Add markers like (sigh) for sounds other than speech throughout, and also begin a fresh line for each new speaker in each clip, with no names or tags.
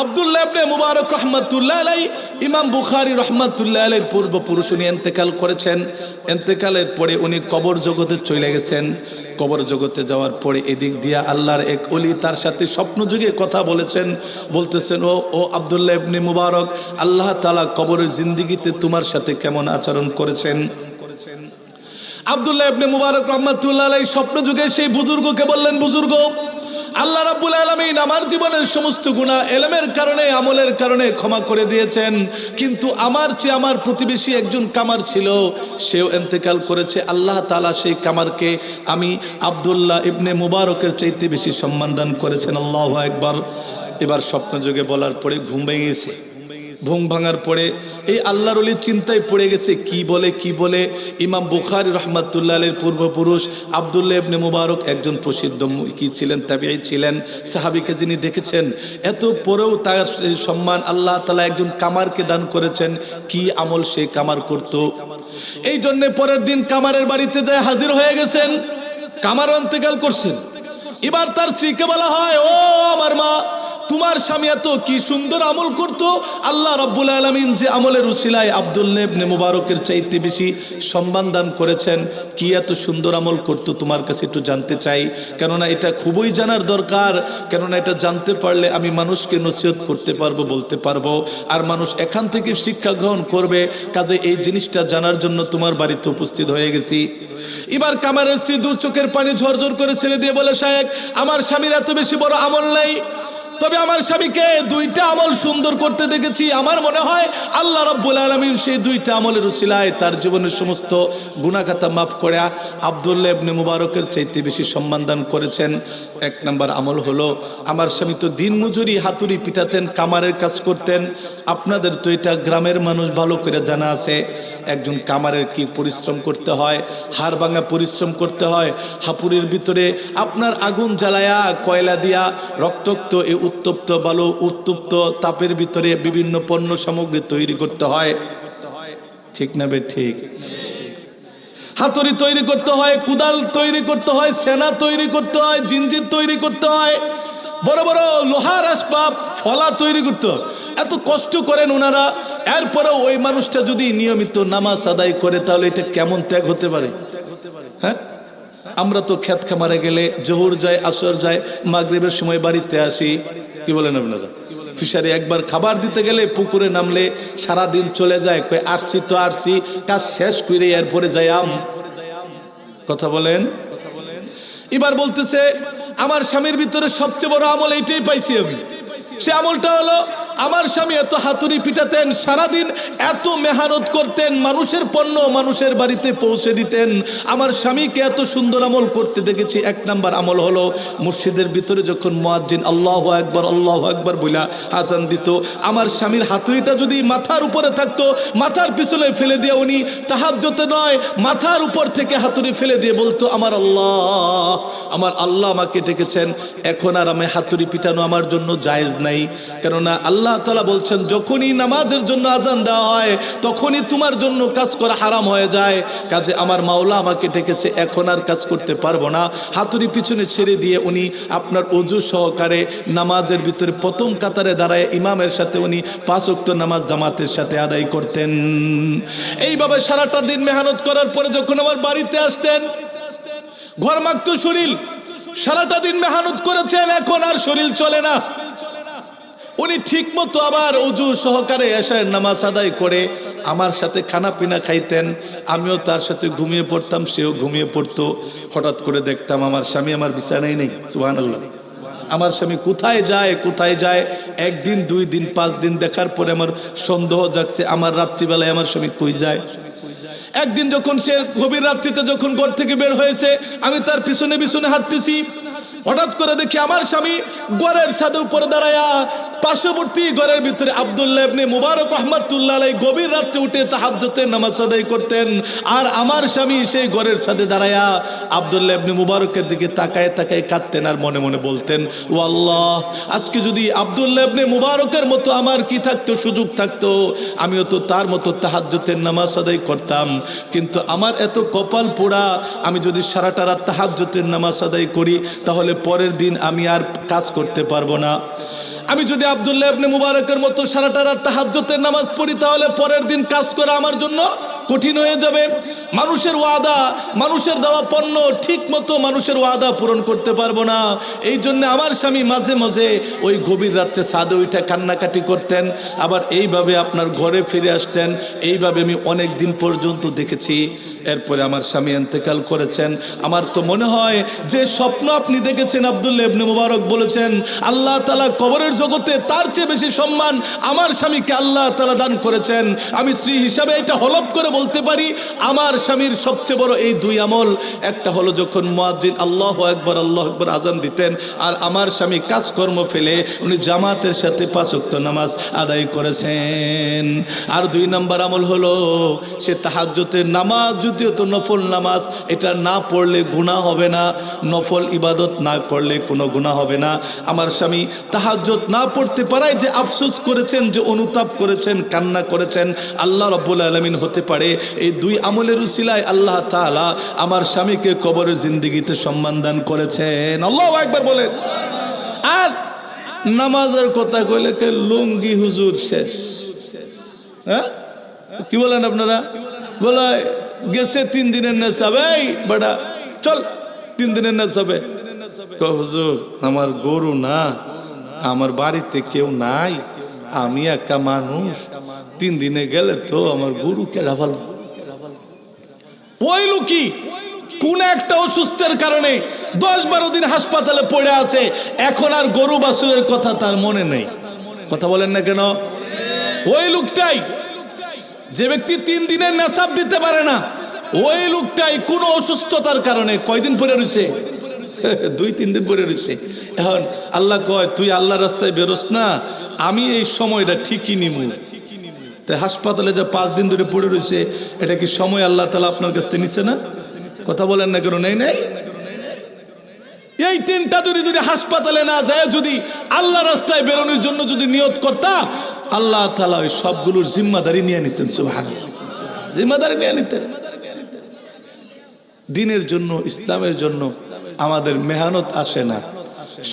আব্দুল্লাহ ইবনে মুবারক রহমাতুল্লাহ আলাই ইমাম বুখারী রহমাতুল্লাহ আলাইর পূর্বপুরুষ উনি এন্তেকাল করেছেন। এন্তেকালের পরে উনি কবর জগতে চলে গেছেন। কবর জগতে যাওয়ার পরে এদিক দিয়া আল্লাহর এক অলি তার সাথে স্বপ্ন যুগে কথা বলেছেন। বলতেছেন, ও ও আব্দুল্লাহ ইবনে মুবারক, আল্লাহ তালা কবরের জিন্দিগিতে তোমার সাথে কেমন আচরণ করেছেন? আবদুল্লাহ ইবনে মুবারক রহমাতুল্লাহ আলাই স্বপ্ন যুগে সেই বুজুর্গকে বললেন, বুজুর্গ আল্লাহ রাব্বুল আলমিন আমার জীবনের সমস্ত গুণা এলেমের কারণে, আমলের কারণে ক্ষমা করে দিয়েছেন। কিন্তু আমার চেয়ে আমার প্রতিবেশী একজন কামার ছিল, সেও এন্তেকাল করেছে। আল্লাহ তালা সেই কামারকে আমি আবদুল্লাহ ইবনে মুবারকের চাইতে বেশি সম্মান দান করেছেন। আল্লাহ একবার এবার স্বপ্ন যুগে বলার পরে ঘুম ভেঙে গেছে। ঘুম ভাঙার পরে এই আল্লাহর অলির চিন্তায় পড়ে গেছে, কি বলে কি বলে? ইমাম বুখারি রহমাতুল্লাহ আলের পূর্বপুরুষ আবদুল্লাহ ইবনে মুবারক একজন প্রসিদ্ধ কি ছিলেন তাবিআই ছিলেন, সাহাবিকে যিনি দেখেছেন, এত পরেও তার সম্মান আল্লাহ তালা একজন কামারকে দান করেছেন, কি আমল সে কামার করত? এই জন্যে পরের দিন কামারের বাড়িতে যায় হাজির হয়ে গেছেন, কামার অন্তেকাল করছেন। এবার তার স্ত্রীকে বলা হয়, ও আমার মা তোমার স্বামী এত কি সুন্দর আমল করত? আল্লাহ রব্বুল আলমিন যে আমলের উসিলায় আবদুল্লেবনে মুবারকের চাইতে বেশি সম্মান দান করেছেন, কি এত সুন্দর আমল করত তোমার কাছে একটু জানতে চাই। কেননা এটা খুবই জানার দরকার, কেননা এটা জানতে পারলে আমি মানুষকে নসিহত করতে পারব, বলতে পারব। আর মানুষ এখান থেকে শিক্ষা গ্রহণ করবে, কাজে এই জিনিসটা জানার জন্য তোমার বাড়িতে উপস্থিত হয়ে গেছি। এবার কামারের স্ত্রী দু চোখের পানি ঝরঝর করে ছেড়ে দিয়ে বলে সাহেব আমার স্বামীর এত বেশি বড় আমল নেই। তবে আমার স্বামীকে দুইটা আমল সুন্দর করতে দেখেছি। আমার মনে হয় আল্লাহ রব্বুল আলমিন সেই দুইটা আমলের উসিলায় তার জীবনের সমস্ত গুণাখাতা মাফ করে আবদুল্লাহ ইবনে মুবারকের চাইতে বেশি সম্মান দান করেছেন। এক নম্বর আমল হলো, আমার স্বামী তো দিন মজুরি হাতুড়ি পিটাতেন, কামারের কাজ করতেন। আপনাদের তো এটা গ্রামের মানুষ ভালো করে জানা আছে। একজন কামারের কি পরিশ্রম করতে হয়? হাড় ভাঙা পরিশ্রম করতে হয়? হাপুরের ভিতরে আপনার আগুন জ্বালায়া কয়লা দিয়া রক্তাক্ত এই উত্তপ্ত বালু, উত্তপ্ত তাপের ভিতরে বিভিন্ন পণ্য সামগ্রী তৈরি করতে হয়। ঠিক না বে ঠিক? হাতুড়ি তৈরি করতে হয়, কুদাল তৈরি করতে হয়, সেনা তৈরি করতে হয়, জিঞ্জির তৈরি করতে হয়। বড় বড় লোহার আসবাব, ফলা তৈরি করতে। এত কষ্ট করেন ওনারা। এরপরেও ওই মানুষটা যদি নিয়মিত নামাজ আদায় করে, তাহলে এটা কেমন ত্যাগ হতে পারে? হ্যাঁ? আমরা তো ক্ষেত খামারে গেলে জহুর যায়, আসর যায়, মাগরিবের সময় বাড়িতে আসি। কি বলেন আপনারা? ফিশারি একবার খাবার দিতে গেলে পুকুরে নামলে সারা দিন চলে যায় কই আসছি তো আসছি কাজ শেষ করে এরপরে যাই আম। কথা বলেন? এবার বলতেছে আমার স্বামীর ভিতরে সবচেয়ে বড় আমল এইটাই পাইছি আমি। সে আমলটা হলো আমার স্বামী এত হাতুড়ি পিটাতেন, সারাদিন এত মেহনত করতেন, মানুষের পণ্য মানুষের বাড়িতে পৌঁছে দিতেন। আমার স্বামীকে এত সুন্দর আমল করতে দেখেছি। এক নাম্বার আমল হলো মসজিদের ভিতরে যখন মোয়াজ্জিন আল্লাহ একবার আল্লাহ একবার বইলা আজান দিত, আমার স্বামীর হাতুড়িটা যদি মাথার উপরে থাকতো, মাথার পিছনে ফেলে দিয়ে উনি তাহাজ্জতে নয়, মাথার উপর থেকে হাতুড়ি ফেলে দিয়ে বলতো, আমার আল্লাহ আমার আল্লাহ আমাকে ডেকেছেন, এখন আর আমি হাতুড়ি পিটানো আমার জন্য জায়েজ নাই। কেননা আল্লাহ তালা বলছেন, যখনই নামাজের জন্য আজান দেওয়া হয়, তখনই তোমার জন্য কাজ করা হারাম হয়ে যায়। কাজে আমার মাওলা আমাকে ডেকেছে, এখন আর কাজ করতে পারব না। হাতুড়ি পিছনে ছেড়ে দিয়ে উনি আপনার অজু সহকারে নামাজের ভিতরে প্রথম কাতারে দাঁড়ায়, ইমামের সাথে উনি পাঁচ ওয়াক্ত নামাজ জামাতের সাথে আদায় করতেন। এইভাবে সারাটা দিন মেহনত করার পরে যখন আমার বাড়িতে আসতেন, ঘর মাখত শরীর। সারাটা দিন মেহনত করেছেন, এখন আর শরীর চলে না। উনি ঠিক মতো আবার উজু সহকারে এসার নামাজ আদায় করে আমার সাথে খানা পিনা খাইতেন, আমিও তার সাথে ঘুমিয়ে পড়তাম, সেও ঘুমিয়ে পড়তো। হঠাৎ করে দেখতাম আমার স্বামী আমার বিছানায় নেই সুহান আল্লাহ আমার স্বামী কোথায় যায় কোথায় যায়, একদিন, দুই দিন, পাঁচ দিন দেখার পরে আমার সন্দেহ জাগছে, আমার রাত্রিবেলায় আমার স্বামী কই যায়? একদিন যখন সে গভীর রাত্রিতে যখন ঘর থেকে বের হয়েছে, আমি তার পিছনে পিছনে হাঁটতেছি। হঠাৎ করে দেখি আমার স্বামী গড়ের ছাদের উপরে দাঁড়ায়া পার্শ্ববর্তী ঘরের ভিতরে আবদুল্লাহ ইবনে মুবারক রহমাতুল্লাহ গভীর রাত্রে উঠে তাহাজ্জুদের নামাজ আদায় করতেন। আর আমার স্বামী সেই ঘরের ছাদে দাঁড়ায়া আবদুল্লাহ ইবনে মুবারকের দিকে তাকায় তাকায় কাঁদতেন আর মনে মনে বলতেন ও আল্লাহ আজকে যদি আবদুল্লাহ ইবনে মুবারকের মতো আমার কি থাকতো, সুযোগ থাকতো? আমিও তো তার মতো তাহাজ্জুদের নামাজ আদায় করতাম। কিন্তু আমার এত কপাল পোড়া, আমি যদি সারাটা রাত তাহাজ্জুদের নামাজ আদায় করি, তাহলে পরের দিন আমি আর কাজ করতে পারব না। আমি যদি আবদুল্লাহ আপনি মুবারকের মতো সারাটা রাত হাজতের নামাজ পড়ি, তাহলে পরের দিন কাজ করে আমার জন্য কঠিন হয়ে যাবে। মানুষের ওয়াদা, মানুষের দেওয়া পণ্য ঠিক মতো মানুষের ওয়াদা পূরণ করতে পারব না। এই জন্য আমার স্বামী মাঝে মাঝে ওই গভীর রাত্রে সাদে ওইটা কান্নাকাটি করতেন। আবার এইভাবে আপনার ঘরে ফিরে আসতেন। এইভাবে আমি অনেক দিন পর্যন্ত দেখেছি। এরপরে আমার স্বামী এন্তেকাল করেছেন। আমার তো মনে হয় যে স্বপ্ন আপনি দেখেছেন আবদুল্লা ইবনে মুবারক বলেছেন, আল্লাহ তালা কবরের জগতে তার চেয়ে বেশি সম্মান আমার স্বামীকে আল্লাহ তালা দান করেছেন। আমি স্ত্রী হিসাবে এটা হলপ করে বলতে পারি, আমার স্বামীর সবচেয়ে বড় এই দুই আমল, একটা হলো যখন মুয়াজ্জিন আল্লাহ একবার আল্লাহ একবার আজান দিতেন, আর আমার স্বামী কাজকর্ম ফেলে উনি জামাতের সাথে পাঁচক্ত নামাজ আদায় করেছেন। আর দুই নাম্বার আমল হলো, সে তাহাজ্জতের নামাজ, যদিও তো নফল নামাজ, এটা না পড়লে গুণা হবে না, নফল ইবাদত না করলে কোনো গুণা হবে না। আমার স্বামী তাহাজ্জত না পড়তে পারায় যে আফসোস করেছেন, যে অনুতাপ করেছেন, কান্না করেছেন, আল্লাহ রব্বুল আলমিন হতে পারে এই দুই আমলের উসিলায় আল্লাহ তাআলা আমার স্বামীকে কবরের জিন্দিগিতে সম্মান দান করেছেন। আল্লাহ একবার বলেন। আর নামাজের কথা কইলে কে লুঙ্গি হুজুর শেষ। হ্যাঁ? কি বলেন আপনারা? বলে, গেছে তিন দিনের নেশাবে। বেটা, চল, তিন দিনের নেশাবে। হুজুর, আমার গরু না, আমার বাড়িতে কেউ নাই, আমি একা মানুষ। তিন দিনে গেলে তো আমার গরু কেডা ভালো। ওই লোকই কোন একটা অসুস্থের কারণে দশ বারো দিন হাসপাতালে পড়ে আছে, এখন আর গরু বাছুরের কথা তার মনে নেই। কথা বলেন না কেন? ওই লোকটাই যে ব্যক্তি তিন দিনের নেশাব দিতে পারে না, ওই লোকটাই কোনো অসুস্থতার কারণে কয়দিন পরে রয়েছে? (laughs) দুই, তিন দিন পরে রয়েছে। এখন আল্লাহ কয়, তুই আল্লাহ রাস্তায় বেরোস না, আমি এই সময়টা ঠিকই নিমু। তাই হাসপাতালে যে পাঁচ দিন ধরে পড়ে রয়েছে, এটা কি সময় আল্লাহ তালা আপনার কাছ থেকে নিছে না? কথা বলেন না কেন? নেই নেই। এই তিনটা যদি যদি হাসপাতালে না যায়, যদি আল্লাহ রাস্তায় বেরোনোর জন্য যদি নিয়ত করতা, আল্লাহ তালা ওই সবগুলোর জিম্মাদারি নিয়ে নিতেন সুবহান জিম্মাদারি নিয়ে নিতেন। দিনের জন্য, ইসলামের জন্য আমাদের মেহনত আসে না।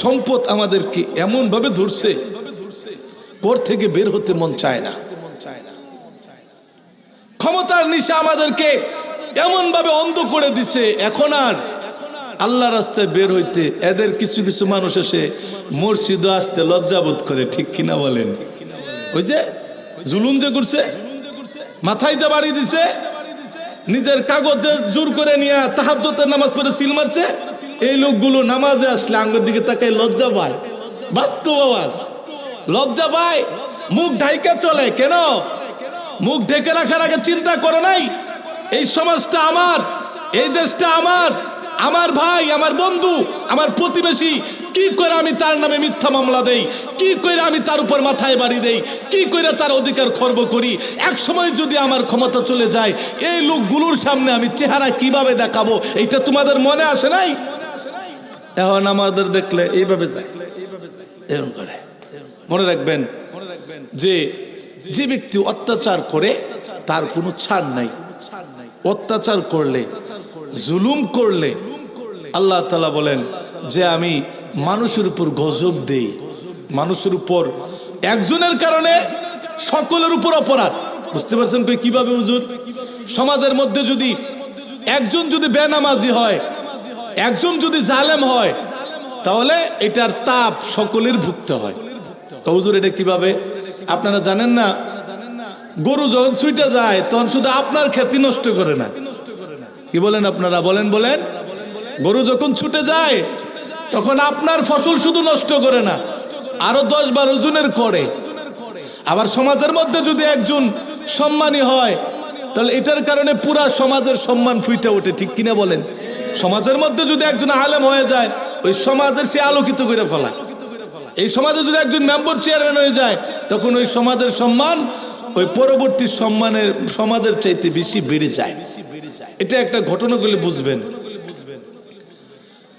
সম্পদ আমাদেরকে এমনভাবে ধরছে পর থেকে বের হতে মন চায় না। ক্ষমতার নিশা আমাদেরকে এমন ভাবে অন্ধ করে দিছে। এখন আর আল্লাহ রাস্তায় বের হইতে এদের কিছু কিছু মানুষ এসে মসজিদ আসতে লজ্জাবোধ করে, ঠিক কিনা বলেন? ওই যে জুলুম যে করছে, মাথায় যে বাড়ি দিছে, নিজের কাগজে জোর করে নিয়ে তাহাজ্জতের নামাজ পড়ে সিল মারছে, এই লোকগুলো নামাজে আসলে আঙ্গুর দিকে তাকাই লজ্জা পায়। বাস্তব আওয়াজ। লজ্জা পায়, মুখ ঢাইকা চলে, কেন? মুখ ঢেকে রাখার আগে চিন্তা করো নাই? এই সমাজটা আমার, এই দেশটা আমার আমার ভাই, আমার বন্ধু, আমার প্রতিবেশী, কি করে আমি তার নামে মিথ্যা মামলা দেই? কি করে আমি তার উপর মাথায় বাড়ি দেই? কি করে তার অধিকার খর্ব করি? এক সময় যদি আমার ক্ষমতা চলে যায়, এই লোকগুলোর সামনে আমি চেহারা কীভাবে দেখাবো? এইটা তোমাদের মনে আসে নাই? এখন আমাদের দেখলে এইভাবে যায়। এরকম করে। মনে রাখবেন যে যে ব্যক্তি অত্যাচার করে, তার কোনো ছাড় নাই। অত্যাচার করলে, জুলুম করলে, আল্লাহ তালা বলেন যে আমি মানুষের উপর গজব দেই। মানুষের উপর, একজনের কারণে সকলের উপর অপরাধ। বুঝতে পারছেন কীভাবে, হুজুর? সমাজের মধ্যে যদি একজন যদি বেনামাজি হয়, একজন যদি জালেম হয়, তাহলে এটার তাপ সকলের ভুগতে হয়। হুজুর, এটা কীভাবে? আপনারা জানেন না? গরু যখন ছুটে যায়, তখন শুধু আপনার খ্যাতি নষ্ট করে না। কি বলেন আপনারা? বলেন বলেন। গরু যখন ছুটে যায়, তখন আপনার ফসল শুধু নষ্ট করে না, আরও দশ বারো জনের করে। আবার সমাজের মধ্যে যদি একজন সম্মানী হয়, তাহলে এটার কারণে পুরা সমাজের সম্মান ফুইটে ওঠে, ঠিক কিনা বলেন? সমাজের মধ্যে যদি একজন আলেম হয়ে যায়, ওই সমাজের সে আলোকিত করে ফেলায়। এই সমাজে যদি একজন মেম্বার চেয়ারম্যান হয়ে যায়, তখন ওই সমাজের সম্মান, ওই পরবর্তী সম্মানের, সমাজের চাইতে বেশি বেড়ে যায়। এটা একটা ঘটনাগুলি বুঝবেন।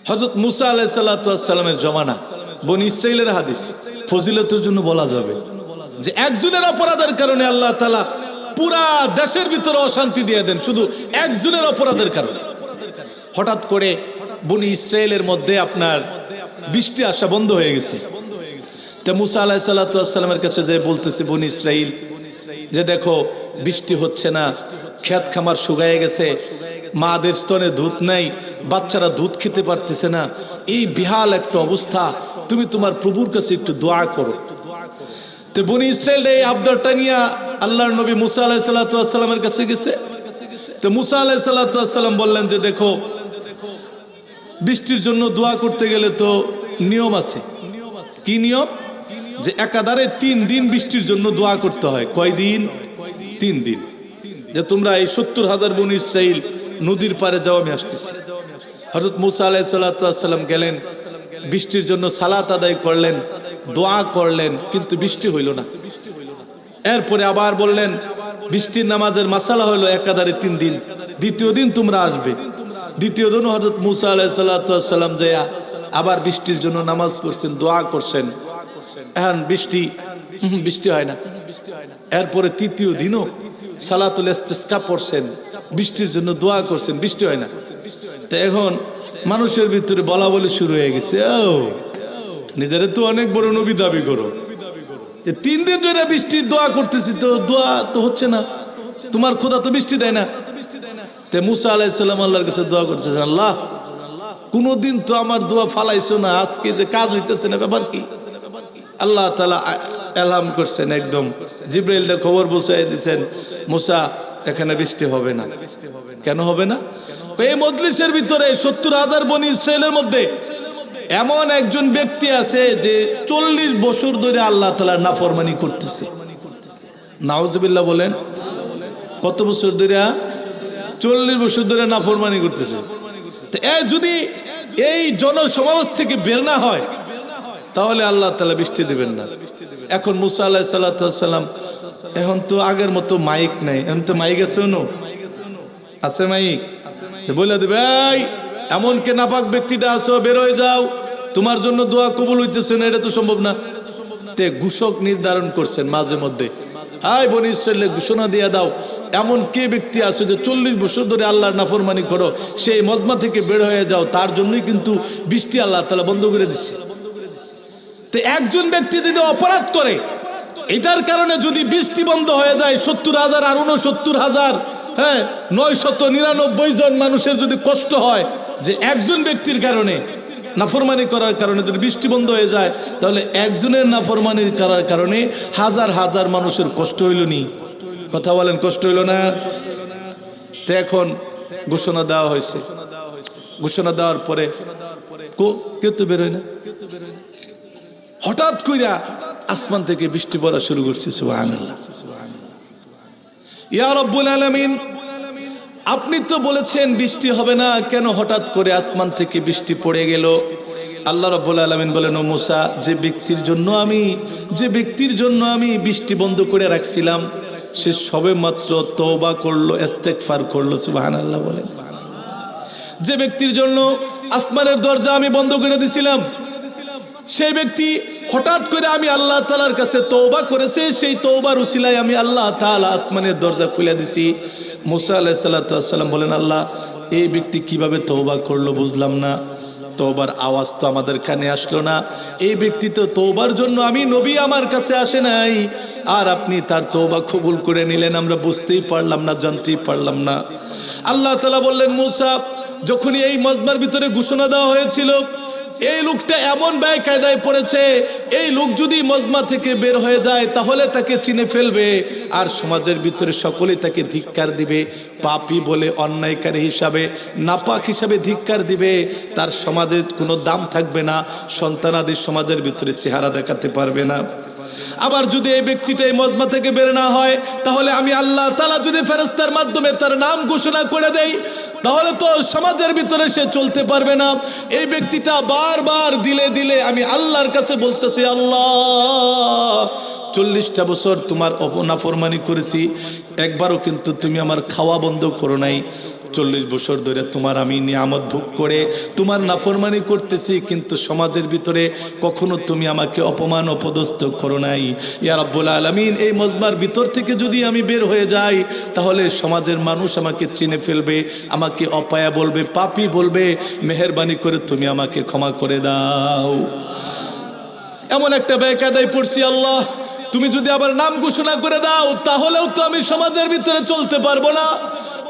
হজরত মুসা আলাই সাল্লামের জমানা, বনি ইসরাইলের হাদিস, ফজিলতের জন্য বলা যাবে যে একজনের অপরাধের কারণে আল্লাহ তালা পুরা দেশের ভিতরে অশান্তি দিয়ে দেন, শুধু একজনের অপরাধের কারণে। হঠাৎ করে বনি ইসরায়েলের মধ্যে আপনার বৃষ্টি আসা বন্ধ হয়ে গেছে। তা মুসা আলাহ সাল্লাতামের কাছে যে বলতেছে, বনি ইসরাইল যে দেখো বৃষ্টি হচ্ছে না, ক্ষেত খামার শুকায় গেছে, মাদের স্তনে দুধ নাই, বাচ্চারা দুধ খেতে পারতেছে না, এই বিহাল একটা অবস্থা, তুমি তোমার প্রভুর কাছে একটু দোয়া করো। তো বনি ইসরায়েল এই আবদারটা নিয়ে আল্লাহর নবী মুসা আলাহ সাল্লাতামের কাছে গেছে। তো মুসা আলাহ সাল্লাতাম বললেন যে, দেখো, বৃষ্টির জন্য দোয়া করতে গেলে তো নিয়ম আছে। কি নিয়ম? যে একাধারে তিন দিন বৃষ্টির জন্য দোয়া করতে হয়। কয় দিন? তিন দিন। যে তোমরা এই সত্তর হাজার বনি ইসরাইল নদীর পারে যাও, আমি আসতেছি। হজরত মুসা আলাহ সাল্লাম গেলেন, বৃষ্টির জন্য সালাত আদায় করলেন, দোয়া করলেন, কিন্তু বৃষ্টি হইল না। এরপরে আবার বললেন, বৃষ্টির নামাজের মাসালা হইল একাধারে তিন দিন। দ্বিতীয় দিন তোমরা আসবে। দ্বিতীয় দিন হজরত মুসা আলাহ সাল্লাম জয়া আবার বৃষ্টির জন্য নামাজ পড়ছেন, দোয়া করছেন। এখন বৃষ্টি বৃষ্টি হয় না। এরপরে তৃতীয় দিনও সালাতুল ইস্তেসকা পড়ছেন। বৃষ্টির জন্য দোয়া করছেন, বৃষ্টি হয় না। তো এখন মানুষের ভিতরে বলা বলি শুরু হয়ে গেছে, ও, নিজের তো অনেক বড় নবী দাবি করো। তিন দিন ধরে বৃষ্টির দোয়া করতেছি তো দোয়া তো হচ্ছে না। তোমার খোদা তো বৃষ্টি দেয় না। তে মুসা আলাইসাল্লাম আল্লাহর কাছে দোয়া করতেছেন, আল্লাহ, কোনোদিন তো আমার দোয়া ফালাইছো না, আজকে যে কাজ হইতেছে না, ব্যাপার কি? আল্লাহ তালা এলাম করছেন একদম। জিব্রাইলটা খবর বসাই দিছেন, মুসা, এখানে বৃষ্টি হবে না। কেন হবে না? এই মজলিসের ভিতরে সত্তর হাজার বনি ইসরায়েলের মধ্যে এমন একজন ব্যক্তি আছে যে চল্লিশ বছর ধরে আল্লাহ তালার নাফরমানি করতেছে। নাওজবিল্লা বলেন, কত বছর ধরে, চল্লিশ বছর ধরে নাফরমানি করতেছে? এ যদি এই জনসমাজ থেকে বের না হয় তাহলে আল্লাহ তালা বৃষ্টি দেবেন না। এখন মুসা আল্লাহ সাল্লাম এখন তো আগের মতো মাইক নাই, এখন তো মাইক আছে নো আছে মাইক? বলে দেবে এমন কে নাপাক ব্যক্তিটা আসো বের হয়ে যাও। তোমার জন্য দোয়া কবুল হইতেছে না, এটা তো সম্ভব না। তে ঘোষক নির্ধারণ করছেন মাঝে মধ্যে। আয় বনি ঘোষণা দিয়ে দাও, এমন কে ব্যক্তি আছে যে চল্লিশ বছর ধরে আল্লাহর নাফরমানি করো, সেই মজমা থেকে বের হয়ে যাও, তার জন্যই কিন্তু বৃষ্টি আল্লাহ তালা বন্ধ করে দিচ্ছে তো একজন ব্যক্তি যদি অপরাধ করে, এটার কারণে যদি বৃষ্টি বন্ধ হয়ে যায়, সত্তর হাজার আর উনসত্তর হাজার হ্যাঁ নয় শত নিরানব্বই জন মানুষের যদি কষ্ট হয়, যে একজন ব্যক্তির কারণে, নাফরমানি করার কারণে যদি বৃষ্টি বন্ধ হয়ে যায়, তাহলে একজনের নাফরমানি করার কারণে হাজার হাজার মানুষের কষ্ট হইল নি। কথা বলেন, কষ্ট হইল না? তো এখন ঘোষণা দেওয়া হয়েছে। ঘোষণা দেওয়ার পরে কেউ তো বেরোয় না? হঠাৎ কইরা আসমান থেকে বৃষ্টি পড়া শুরু করছে আলামিন, আপনি তো বলেছেন বৃষ্টি হবে না, কেন হঠাৎ করে আসমান থেকে বৃষ্টি পড়ে গেল? আল্লাহ রব্বুল আলমিন বলেন, ও মুসা, যে ব্যক্তির জন্য আমি, যে ব্যক্তির জন্য আমি বৃষ্টি বন্ধ করে রাখছিলাম, সে সবে মাত্র তওবা করল, ইস্তেগফার করল, সুবহানাল্লাহ বলেন। যে ব্যক্তির জন্য আসমানের দরজা আমি বন্ধ করে দিছিলাম সেই ব্যক্তি হঠাৎ করে আমি আল্লাহ তালার কাছে তৌবা করেছে, সেই তৌবার উসিলায় আমি আল্লাহ তালা আসমানের দরজা খুলে দিছি। মুসা আলাহ সাল্লাম বলেন, আল্লাহ, এই ব্যক্তি কীভাবে তৌবা করল বুঝলাম না। তৌবার আওয়াজ তো আমাদের কানে আসলো না। এই ব্যক্তি তো তৌবার জন্য আমি নবী আমার কাছে আসে নাই। আর আপনি তার তৌবা কবুল করে নিলেন, আমরা বুঝতেই পারলাম না, জানতেই পারলাম না। আল্লাহ তালা বললেন, মুসা, যখনই এই মজমার ভিতরে ঘোষণা দেওয়া হয়েছিল এই লোকটা এমন ব্যয় কায়দায় পড়েছে, এই লোক যদি মজমা থেকে বের হয়ে যায়, তাহলে তাকে চিনে ফেলবে আর সমাজের ভিতরে সকলেই তাকে ধিক্কার দিবে। পাপি বলে অন্যায়কারী হিসাবে, নাপাক হিসাবে ধিক্কার দিবে। তার সমাজের কোনো দাম থাকবে না সন্তানাদের সমাজের ভিতরে চেহারা দেখাতে পারবে না। আবার যদি এই ব্যক্তিটা এই মজমা থেকে বের না হয়, তাহলে আমি আল্লাহ তালা যদি ফেরস্তার মাধ্যমে তার নাম ঘোষণা করে দেই তাহলে তো সমাজের ভিতরে সে চলতে পারবে না। এই ব্যক্তিটা বারবার দিলে দিলে আমি আল্লাহর কাছে বলতেছি, আল্লাহ, চল্লিশটা বছর তোমার অপনাফরমানি করেছি, একবারও কিন্তু তুমি আমার খাওয়া বন্ধ করো নাই। চল্লিশ বছর ধরে তোমার আমি নিয়ামত ভোগ করে তোমার নাফরমানি করতেছি, কিন্তু সমাজের ভিতরে কখনো তুমি আমাকে অপমান, অপদস্থ করো নাই। ইয়া রাব্বুল আলামিন, এই মজমার ভিতর থেকে যদি আমি বের হয়ে যাই, তাহলে সমাজের মানুষ আমাকে চিনে ফেলবে, আমাকে অপায়া বলবে, পাপি বলবে। মেহরবানি করে তুমি আমাকে ক্ষমা করে দাও। এমন একটা বেকায়দায় পড়ছি, আল্লাহ, তুমি যদি আবার নাম ঘোষণা করে দাও, তাহলেও তো আমি সমাজের ভিতরে চলতে পারব না।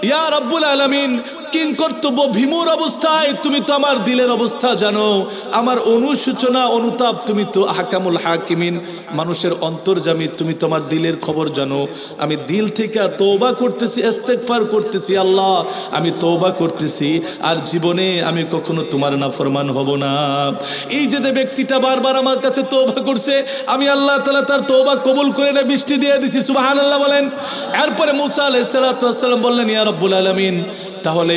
ইয়া রব্বুল আলামিন কিং কর্তব্য ভীমুর অবস্থায়, তুমি তো আমার দিলের অবস্থা জানো। আমার অনুসূচনা, অনুতাপ, তুমি তো হাকামুল হাকিমিন। মানুষের অন্তর্জামী, তুমি তোমার দিলের খবর জানো। আমি দিল থেকে তৌবা করতেছি, ইস্তেগফার করতেছি, আল্লাহ। আমি তৌবা করতেছি, আর জীবনে আমি কখনো তোমার নাফরমান হব না। এই যে ব্যক্তিটা বারবার আমার কাছে তৌবা করছে, আমি আল্লাহ তালা তার তৌবা কবুল করে না বৃষ্টি দিয়ে দিছি সুবাহান আল্লাহ বলেন। এরপরে মুসা আলাইসালাম বললেন, ইয়া রব্বুল আলমিন তাহলে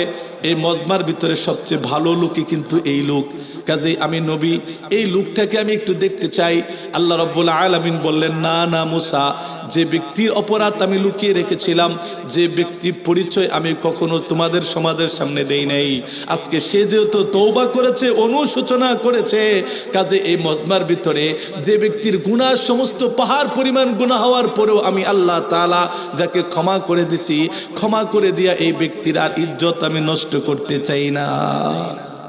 এই মজমার ভিতরে সবচেয়ে ভালো লোকই কিন্তু এই লোক। কাজেই আমি নবী, এই লোকটাকে আমি একটু দেখতে চাই। আল্লাহ রব্বুল আলমিন বললেন, না না, মুসা, যে ব্যক্তির অপরাধ আমি লুকিয়ে রেখেছিলাম, যে ব্যক্তির পরিচয় আমি কখনো তোমাদের সমাজের সামনে দেই নাই। আজকে সে যেহেতু তৌবা করেছে, অনুশোচনা করেছে, কাজে এই মজমার ভিতরে যে ব্যক্তির গুণা সমস্ত পাহাড় পরিমাণ গুণা হওয়ার পরেও আমি আল্লাহ তালা যাকে ক্ষমা করে দিছি, ক্ষমা করে দিয়া এই ব্যক্তির আর ইজ্জত আমি নষ্ট করতে চাই না।